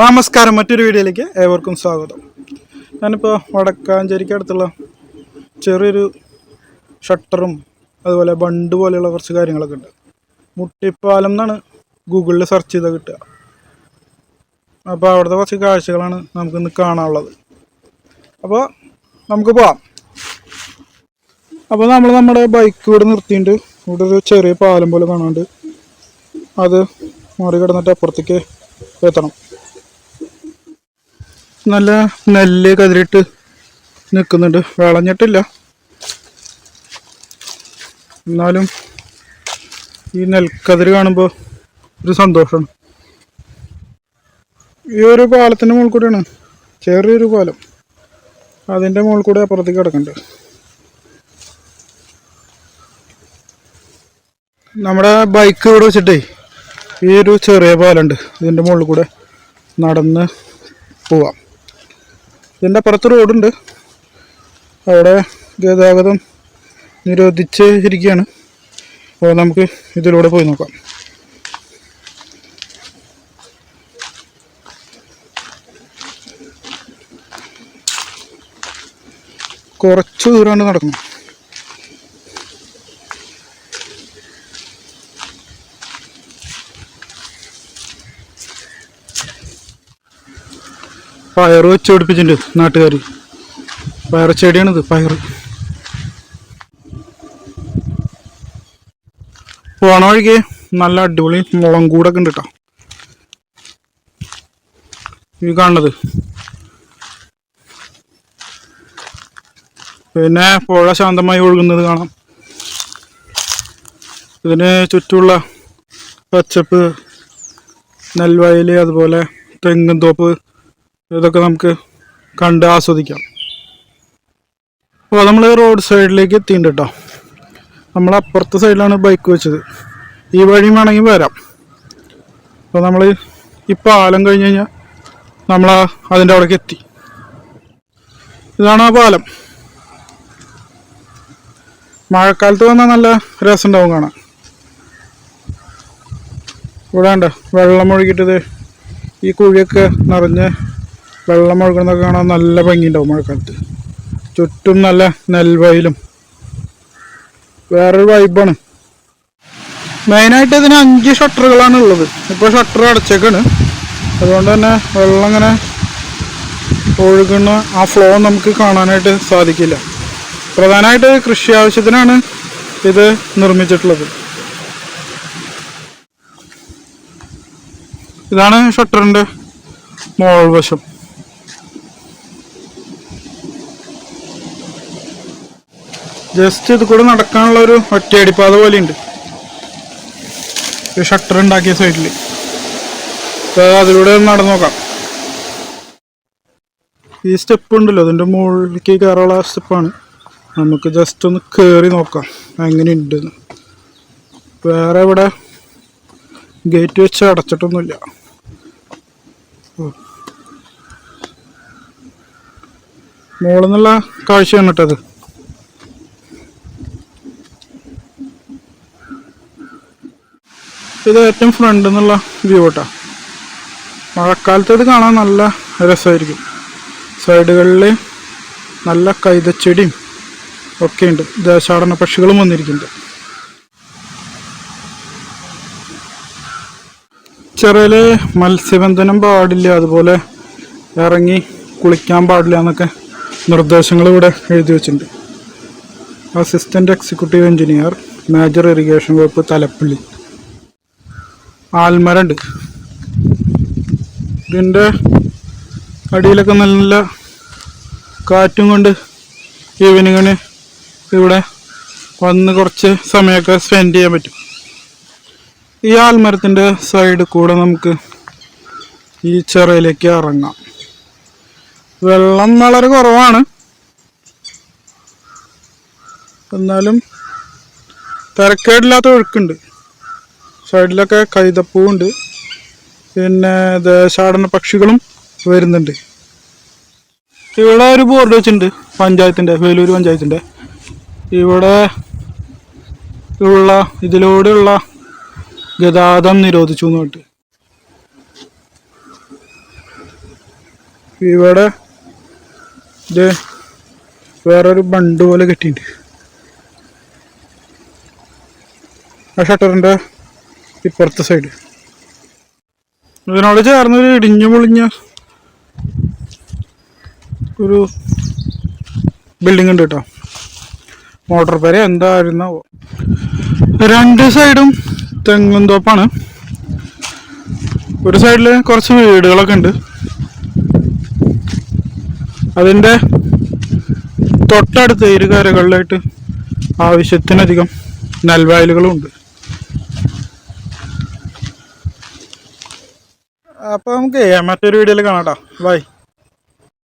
നമസ്കാരം മറ്റൊരു വീഡിയോയിലേക്ക് ഏവർക്കും സ്വാഗതം. ഞാനിപ്പോൾ വടക്കാഞ്ചേരിക്ക് അടുത്തുള്ള ചെറിയൊരു ഷട്ടറും അതുപോലെ ബണ്ട് പോലെയുള്ള കുറച്ച് കാര്യങ്ങളൊക്കെ ഉണ്ട്. മുട്ടിപ്പാലം എന്നാണ് ഗൂഗിളിൽ സെർച്ച് ചെയ്താൽ കിട്ടുക. അപ്പോൾ അവിടുത്തെ കുറച്ച് കാഴ്ചകളാണ് നമുക്കിന്ന് കാണാനുള്ളത്. അപ്പോൾ നമുക്ക് പോവാം. അപ്പോൾ നമ്മൾ നമ്മുടെ ബൈക്ക് ഇവിടെ നിർത്തിയിട്ട് ഇവിടെ ഒരു ചെറിയ പാലം പോലെ കാണാണ്ട് അത് മറികടന്നിട്ട് അപ്പുറത്തേക്ക് എത്തണം. നല്ല നെല്ല് കതിരിട്ട് നിൽക്കുന്നുണ്ട് വിളഞ്ഞിട്ടില്ല. എന്നാലും ഈ നെൽക്കതിര് കാണുമ്പോൾ ഒരു സന്തോഷമാണ്. ഈ ഒരു പാലത്തിന്റെ മുകളിൽ കൂടെയാണ് ചെറിയൊരു പാലം. അതിന്റെ മുകളിൽ കൂടെ അപ്പുറത്തേക്ക് കിടക്കുന്നുണ്ട്. നമ്മുടെ ബൈക്ക് ഇവിടെ വെച്ചിട്ടേ ഈ ഒരു ചെറിയ പാലുണ്ട് ഇതിന്റെ മുകളിൽ കൂടെ നടന്ന് പോവാം. ഇതിന്റെ അപ്പുറത്ത് റോഡുണ്ട്. അവിടെ ഗതാഗതം നിരോധിച്ച് ഇരിക്കുകയാണ്. അപ്പോൾ നമുക്ക് ഇതിലൂടെ പോയി നോക്കാം. കുറച്ച് ദൂരമാണ് നടക്കുന്നത്. പയറ് വെച്ച് പിടിപ്പിച്ചിട്ടുണ്ട് നാട്ടുകാർ പയർ ചെടിയാണിത് പയർ പോണ വഴിക്ക് നല്ല അടിപൊളി മുളം കൂടൊക്കെ ഉണ്ട് കേട്ടോ ഈ കാണുന്നത്. പിന്നെ പുഴ ശാന്തമായി ഒഴുകുന്നത് കാണാം. ഇതിന് ചുറ്റുമുള്ള പച്ചപ്പ് നെൽവയൽ അതുപോലെ തെങ്ങും തോപ്പ് ഇതൊക്കെ നമുക്ക് കണ്ട് ആസ്വദിക്കാം. അപ്പോൾ നമ്മൾ റോഡ് സൈഡിലേക്ക് എത്തിയിട്ടുണ്ട് കേട്ടോ നമ്മൾ അപ്പുറത്തെ സൈഡിലാണ് ബൈക്ക് വെച്ചത്. ഈ വഴി വേണമെങ്കിൽ വരാം. അപ്പോൾ നമ്മൾ ഈ പാലം കഴിഞ്ഞ് കഴിഞ്ഞാൽ നമ്മൾ അതിന്റെ അവിടേക്ക് എത്തി. ഇതാണ് ആ പാലം. മഴക്കാലത്ത് വന്നാൽ നല്ല രസമുണ്ടാവും കാണാൻ. ഇവിടെ ഉണ്ട് വെള്ളം ഒഴുകിയിട്ടത് ഈ കുഴിയൊക്കെ നിറഞ്ഞ് വെള്ളം ഒഴുകുന്നതൊക്കെ കാണാൻ നല്ല ഭംഗിയുണ്ടാവും മഴക്കാലത്ത് ചുറ്റും നല്ല നെൽവയലും. വേറൊരു വൈബാണ് മെയിനായിട്ട് ഇതിന് അഞ്ച് ഷട്ടറുകളാണ് ഉള്ളത് ഇപ്പോൾ ഷട്ടർ അടച്ചേക്കാണ്. അതുകൊണ്ട് തന്നെ വെള്ളം ഇങ്ങനെ ഒഴുകുന്ന ആ ഫ്ലോ നമുക്ക് കാണാനായിട്ട് സാധിക്കില്ല. പ്രധാനമായിട്ട് കൃഷി ആവശ്യത്തിനാണ് ഇത് നിർമ്മിച്ചിട്ടുള്ളത്. ഇതാണ് ഷട്ടറിന്റെ മോൾ ജസ്റ്റ് ഇത് കൂടെ നടക്കാനുള്ള ഒരു ഒറ്റയടിപ്പാത പോലെയുണ്ട്. ഒരു ഷട്ടർ ഉണ്ടാക്കിയ സൈഡിൽ അതിലൂടെ ഒന്ന് നടന്നു നോക്കാം. ഈ സ്റ്റെപ്പ് ഉണ്ടല്ലോ അതിന്റെ മുകളിലേക്ക് കയറാനുള്ള സ്റ്റെപ്പാണ് നമുക്ക് ജസ്റ്റ് ഒന്ന് കയറി നോക്കാം എങ്ങനെയുണ്ടെന്ന് വേറെ ഇവിടെ ഗേറ്റ് വെച്ച് അടച്ചിട്ടൊന്നുമില്ല. മുകളിൽ നിന്നുള്ള കാഴ്ചയാണ് കേട്ടത് ഇത് ഏറ്റവും ഫ്രണ്ട് എന്നുള്ള വ്യൂ കേട്ടോ. മഴക്കാലത്ത് ഇത് കാണാൻ നല്ല രസമായിരിക്കും. സൈഡുകളിൽ നല്ല കൈതച്ചെടിയും ഒക്കെ ഉണ്ട്. ദേശാടന പക്ഷികളും വന്നിരിക്കുന്നുണ്ട്. ചെറിയ മത്സ്യബന്ധനം പാടില്ല. അതുപോലെ ഇറങ്ങി കുളിക്കാൻ പാടില്ല എന്നൊക്കെ നിർദ്ദേശങ്ങൾ ഇവിടെ എഴുതി വെച്ചിട്ടുണ്ട്. Assistant executive engineer major irrigation വകുപ്പ് തലപ്പള്ളി. ആൽമരണ്ട്. ഇതിന്റെ അടിയിലൊക്കെ നല്ല കാറ്റും കൊണ്ട് ഈവനിങ്ങിന് ഇവിടെ വന്ന് കുറച്ച് സമയമൊക്കെ സ്പെൻഡ് ചെയ്യാൻ പറ്റും. ഈ ആൽമരത്തിന്റെ സൈഡ് കൂടെ നമുക്ക് ഈ ചിറയിലേക്ക് ഇറങ്ങാം. വെള്ളം വളരെ കുറവാണ്. എന്നാലും തിരക്കേടില്ലാത്ത ഒഴുക്കുണ്ട്. സൈഡിലൊക്കെ കൈതപ്പൂണ്ട് പിന്നെ ദേശാടന പക്ഷികളും വരുന്നുണ്ട്. ഇവിടെ ഒരു ബോർഡ് വെച്ചിട്ടുണ്ട് പഞ്ചായത്തിന്റെ വേലൂർ പഞ്ചായത്തിന്റെ. ഇവിടെ ഉള്ള ഇതിലൂടെയുള്ള ഗതാഗതം നിരോധിച്ചു എന്ന് പറഞ്ഞിട്ട്. ഇവിടെ ഇത് വേറൊരു ബണ്ട് പോലെ കെട്ടിയിട്ടുണ്ട്. ആ ഷട്ടറിന്റെ ഇപ്പുറത്തെ സൈഡ് ഇതിനോട് ചേർന്നൊരു ഇടിഞ്ഞു പൊളിഞ്ഞ ഒരു ബിൽഡിംഗ് ഉണ്ട് കേട്ടോ. മോട്ടോർ പേര് എന്തായിരുന്ന രണ്ട് സൈഡും തെങ്ങും തോപ്പാണ്. ഒരു സൈഡിൽ കുറച്ച് വീടുകളൊക്കെ ഉണ്ട്. അതിന്റെ തൊട്ടടുത്ത് ഇരുകാരകളിലായിട്ട് ആവശ്യത്തിനധികം നെൽവയലുകളും ഉണ്ട്. അപ്പോൾ നമുക്ക് മറ്റൊരു വീഡിയോയിൽ കാണാം കേട്ടോ ബൈ.